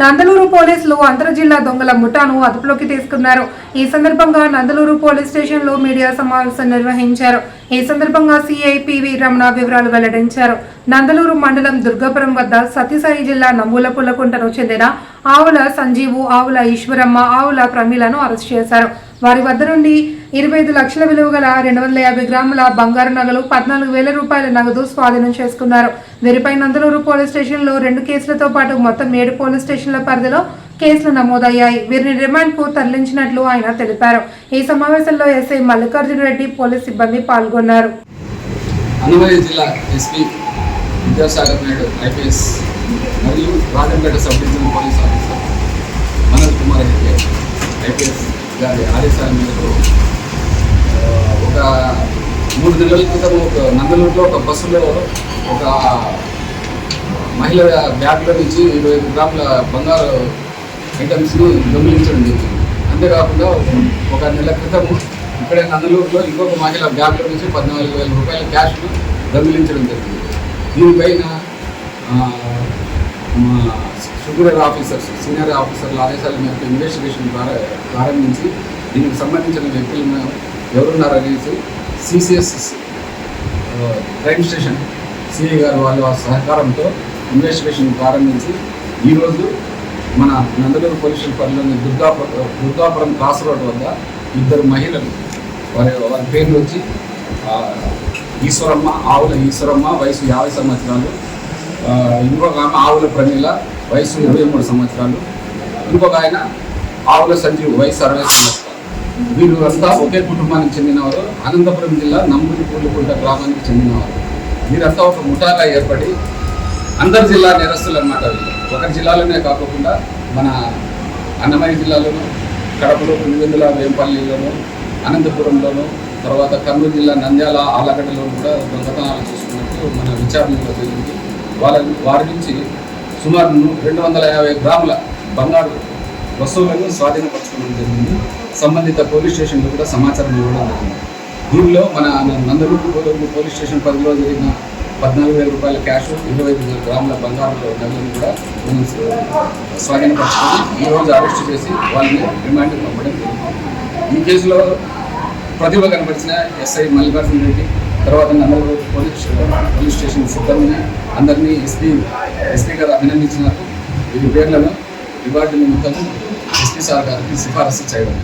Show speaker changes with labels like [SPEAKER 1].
[SPEAKER 1] నందలూరు పోలీసులు అంతర్ జిల్లా దొంగల ముఠాను అదుపులోకి తీసుకున్నారు. ఈ సందర్భంగా నందలూరు పోలీస్ స్టేషన్లో మీడియా సమావేశం నిర్వహించారు. ఈ సందర్భంగా సిఐ పివి రమణ వివరాలు వెల్లడించారు. నందలూరు మండలం దుర్గాపురం వద్ద సత్యసాయి జిల్లా నమూల పుల్లకుంటను చెందిన ఆవుల సంజీవు ఆవుల ఈశ్వరమ్మ ఆవుల ప్రమీలను అరెస్ట్ చేశారు. వారి వద్ద నుండి ఇరవై ఐదు లక్షల విలువ గల రెండు వందల యాభై గ్రాముల బంగారు నగలు పద్నాలుగు వేల రూపాయల నగదు స్వాధీనం చేసుకున్నారు. వీరిపై నందలూరు పోలీస్ స్టేషన్లో రెండు కేసులతో పాటు మొత్తం ఏడు పోలీస్ స్టేషన్ల పరిధిలో కేసులు నమోదయ్యాయి. వీరిని రిమాండ్కు తరలించినట్లు ఆయన తెలిపారు. ఈ సమావేశంలో ఎస్ఐ మల్లికార్జున రెడ్డి పోలీస్ సిబ్బంది పాల్గొన్నారు.
[SPEAKER 2] అన్నమయ్య జిల్లా ఎస్పీ విద్యాసాగర్ నాయుడు ఐపీఎస్ మరియు Rajampet sub divisional police officer Manoj Kumar Reddy IPS గారి ఆదేశాల మేరకు ఆ, ఒక మూడు నెలల క్రితం ఒక నందలూరులో ఒక బస్సులో ఒక మహిళ బ్యాగ్లో నుంచి ఇరవై ఐదు గ్రాముల బంగారు ఐటమ్స్ని దొంగిలించడం జరిగింది. అంతేకాకుండా ఒక నెల క్రితం ఇక్కడే నందలూరులో ఇంకొక మహిళ బ్యాగ్లో నుంచి పద్నాలుగు వేల రూపాయల క్యాష్ను దొంగిలించడం జరిగింది. దీనిపైన ఆ, మా సుపీరియర్ ఆఫీసర్స్ సీనియర్ ఆఫీసర్ల ఆదేశాల మేరకు ఇన్వెస్టిగేషన్ ప్రారంభించి దీనికి సంబంధించిన వ్యక్తులను ఎవరున్నారనేసి సిసిఎస్ క్రైమ్ స్టేషన్ సిఐ గారు వాళ్ళ సహకారంతో ఇన్వెస్టిగేషన్ ప్రారంభించి ఈరోజు మన నందలూరు పోలీసుల పనిలోని పరిధిలోని దుర్గాపురం దుర్గాపురం క్రాస్ రోడ్ వద్ద ఇద్దరు మహిళలు వారి వారి పేర్లు వచ్చి ఈశ్వరమ్మ ఆవుల ఈశ్వరమ్మ వయసు యాభై సంవత్సరాలు ఇంకొక ఆమె ఆవుల ప్రమీల వయసు ఇరవై మూడు సంవత్సరాలు ఇంకొక ఆయన ఆవుల సంజీవ్ వయసు అరవై సంవత్సరాలు. వీరు అంతా ఒకే కుటుంబానికి చెందినవారు. అనంతపురం జిల్లా నంబూరి పూలుకుంట గ్రామానికి చెందినవారు. వీరంతా ఒక ముఠాగా ఏర్పడి అందరి జిల్లా నేరస్తులు అనమాట వీళ్ళు ఒక జిల్లాలోనే కాకుండా మన అన్నమయ్య జిల్లాలోను కడపలో పులివెందుల వేంపల్లిలోను అనంతపురంలోను తర్వాత కర్నూలు జిల్లా నంద్యాల ఆలగడ్డలో కూడా దొంగతనాలు చూసుకున్నట్టు మన విచారణలో జరిగింది. వాళ్ళ వారి నుంచి సుమారు రెండు వందల యాభై గ్రాముల బంగారు వస్తువులను స్వాధీనపరచుకోవడం జరిగింది. సంబంధిత పోలీస్ స్టేషన్లో కూడా సమాచారం ఇవ్వడం జరిగింది. దీనిలో మన నందలూరు పోలూరు పోలీస్ స్టేషన్ పరిధిలో జరిగిన పద్నాలుగు వేల రూపాయల క్యాష్ ఇరవై ఐదు గ్రాముల బంగారు నగలను కూడా మనం స్వాధీనపరచుకొని ఈరోజు అరెస్ట్ చేసి వాళ్ళని రిమాండ్కి పంపడం జరిగింది. ఈ కేసులో ప్రతిభ కనపరిచిన ఎస్ఐ మల్లికార్జున రెడ్డి తర్వాత నందలూరు పోలీస్ పోలీస్ స్టేషన్ సిబ్బందిని అందరినీ ఎస్పీ ఎస్పీ గారు అభినందించినారు. వీరి పేర్లను రివార్డు నిమిత్తం ఎస్పీ సార్ గారికి సిఫారసు చేయడం.